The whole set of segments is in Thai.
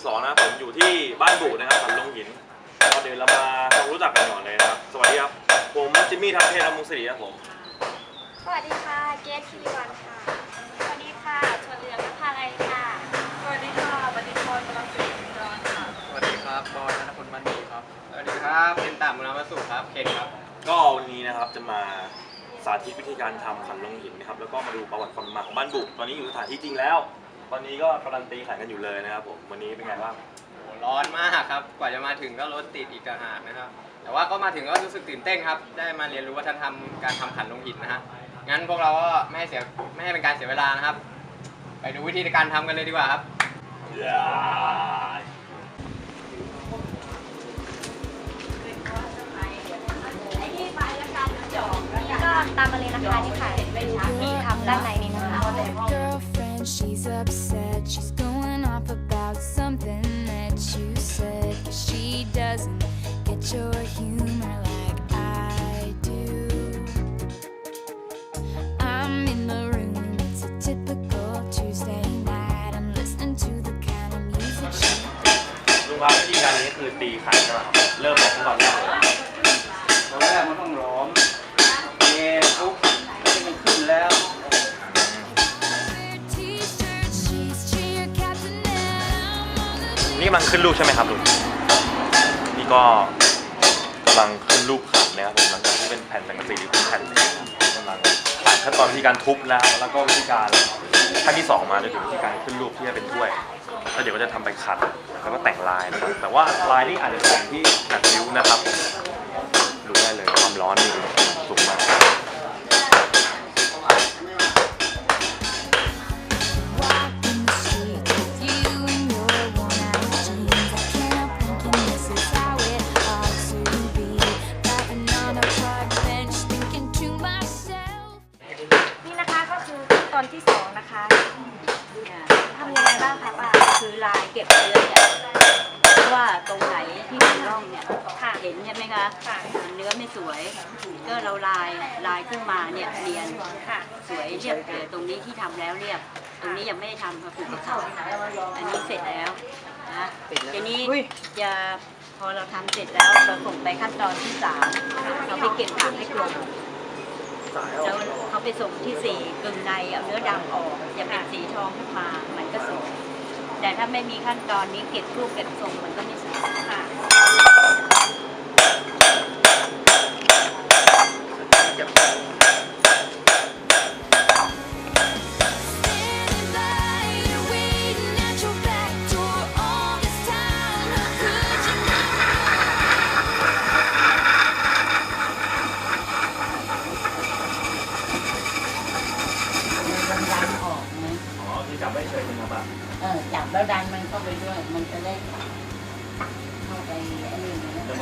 ที่สองนะครับผมอยู่ที่บ้านบุนะครับสันลงหินก็เดี๋ยวเรามาทำความรู้จักกันก่อนเลยนะครับ สวัสดีครับ ผมจิมมี่ทัพเทพอมุงศิริครับผม สวัสดีค่ะ เกสทีวันค่ะ สวัสดีค่ะชวนเรืองนภาลัยค่ะ สวัสดีค่ะบันทิพรกำลังสิริจรค่ะ สวัสดีครับบอยธนพลมันดีครับ สวัสดีครับเคนตามุนามาสุครับ เคนครับ ก็วันนี้นะครับจะมาสาธิตวิธีการทำขันลงหินนะครับ แล้วก็มาดูประวัติความเป็นมาของบ้านบุตอนนี้อยู่สถานที่จริงแล้ว ตอนนี้ก็กำลังตีขันกันอยู่เลยนะครับผมวันนี้เป็นไงบ้างโหร้อนมากครับ กว่าจะมาถึงก็รถติดอีกต่างหากนะครับ แต่ว่าก็มาถึงก็รู้สึกตื่นเต้นครับ ได้มาเรียนรู้วัฒนธรรมการทำขันลงหินนะฮะ งั้นพวกเราก็ไม่ให้เสียไม่ให้เป็นการเสียเวลานะครับ ไปดูวิธีการทำกันเลยดีกว่าครับ ไอ้นี่ไปแล้วกันจองก็ตามมาเลยนะคะนี่ การนี้คือตีขันใช่ไหมครับเริ่มจากขั้นตอนแรกเลยตอนแรกมันต้องหลอมเทปุ๊บให้มันขึ้นแล้ว นี่กำลังขึ้นรูปใช่ไหมครับลุงนี่ก็กำลังขึ้นรูปขันนะครับผมหลังจากที่เป็นแผ่นสังกะสีหรือเป็นแผ่นเนี่ยกำลังผ่านขั้นตอนวิธีการทุบแล้ว แล้วก็วิธีการขั้นที่สองมาจนถึงวิธีการขึ้นรูปที่จะเป็นถ้วย แล้วเดี๋ยวก็จะทำไปขัดแล้วก็แต่งลายนะครับแต่ว่าลายนี่อาจจะแต่งที่หนัดนิ้วนะครับรู้ได้เลยความร้อนนี่สูงมาก ลายลายขึ้นมาเนี่ยเรียนค่ะสวยเรียบเลยตรงนี้ที่ทำแล้วเรียบ ตรงนี้ยังไม่ได้ทำค่ะผูกกระเขาอันนี้เสร็จแล้วนะทีนี้จะพอเราทำเสร็จแล้วเราส่งไปขั้นตอนที่สามเราไปเก็บผักให้กลมแล้วเขาไปส่งที่สี่กึ่งในเอาเนื้อดำออกจะเป็นสีทองขึ้นมา มันก็สวยแต่ถ้าไม่มีขั้นตอนนี้เก็บรูปเก็บทรงมันก็ไม่สวยค่ะ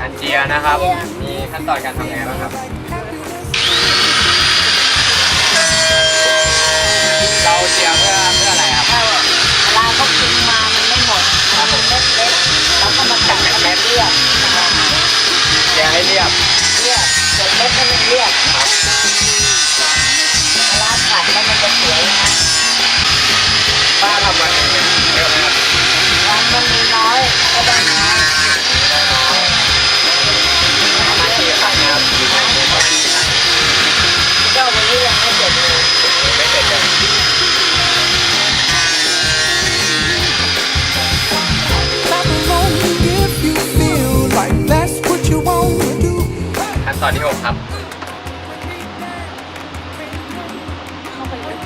การเจียนะครับ มีขั้นตอนการทำยังไงบ้างครับ เราเจียเพื่อ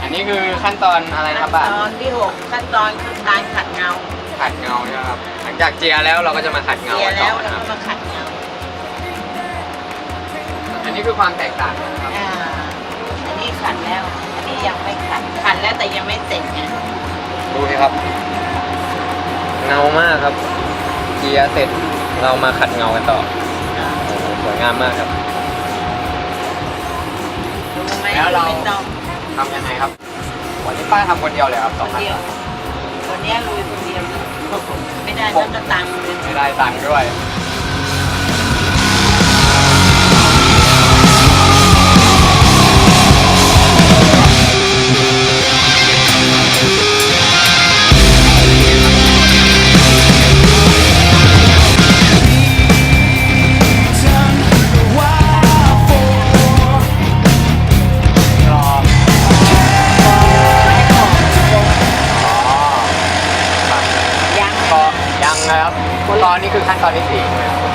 อันนี้คือขั้นตอนอะไรนะครับบ้านตอนที่หกขั้นตอนคือการขัดเงาขัดเงาใช่ไหมครับหลังจากเจียแล้วเราก็จะมาขัดเงาเสียกันแล้ต่วอเรานะครับก็มาขัดเงาอันนี้คือความแตกต่างนะครับอ่าอันนี้ขัดแล้วอันนี้ยังไม่ขัดขัดแล้วแต่ยังไม่เสร็จไงดูสิครับ เงามากครับ เจียเสร็จเรามาขัดเงากันต่อโอ้โหสวยงามมากครับ รู้ไหมแล้วเรา ไม่ต้อง ทำยังไงครับ วันนี้ป้าทำคนเดียวเลยครับสองคนพันเดียวคนเนี้ยลุยคนเดียวไม่ได้ต้องกระตังค์เลยไม่ได้ตังค์ด้วย ขั้นตอนที่สี่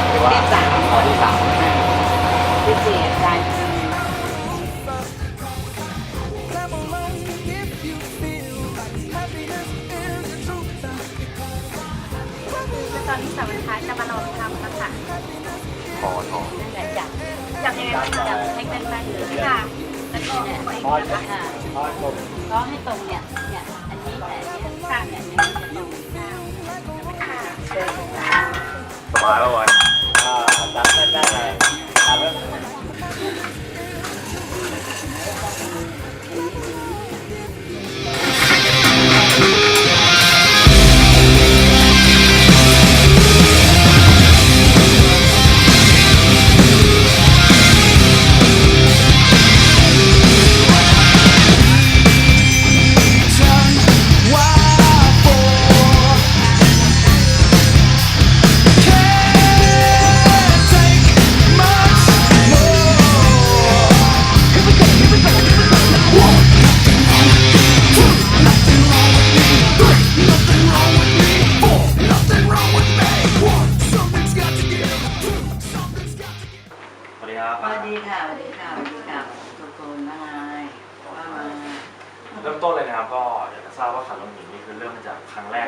หรือว่าที่สามอ๋อที่สามที่สี่การ Clap along if you feel like happiness is the truth. ขั้นตอนที่สามนะคะจะมาลองทำนะคะถอถอนั่นแหละจับจับยังไงบ้างจับให้แน่นๆเลยค่ะแล้วก็เนี่ยปล่อยพอนะคะค่ะร้องให้ตรงเนี่ยเนี่ยอันนี้แต่เนี่ยข้างเนี่ยนี่ยมันจะตรงข้างสบายแล้ววันอ่าจำได้ได้เลยจำ สดีค่ะสวัสดีค่ะวัสดีค่ะทุกคนว่าไงว่ามาเริ่มต้นเลยนะครับก็อยากจะทราบว่าขันลงหินนี่คือเริ่มมาจากครั้งแรก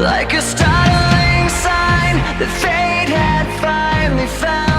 Like a startling sign that fate had finally found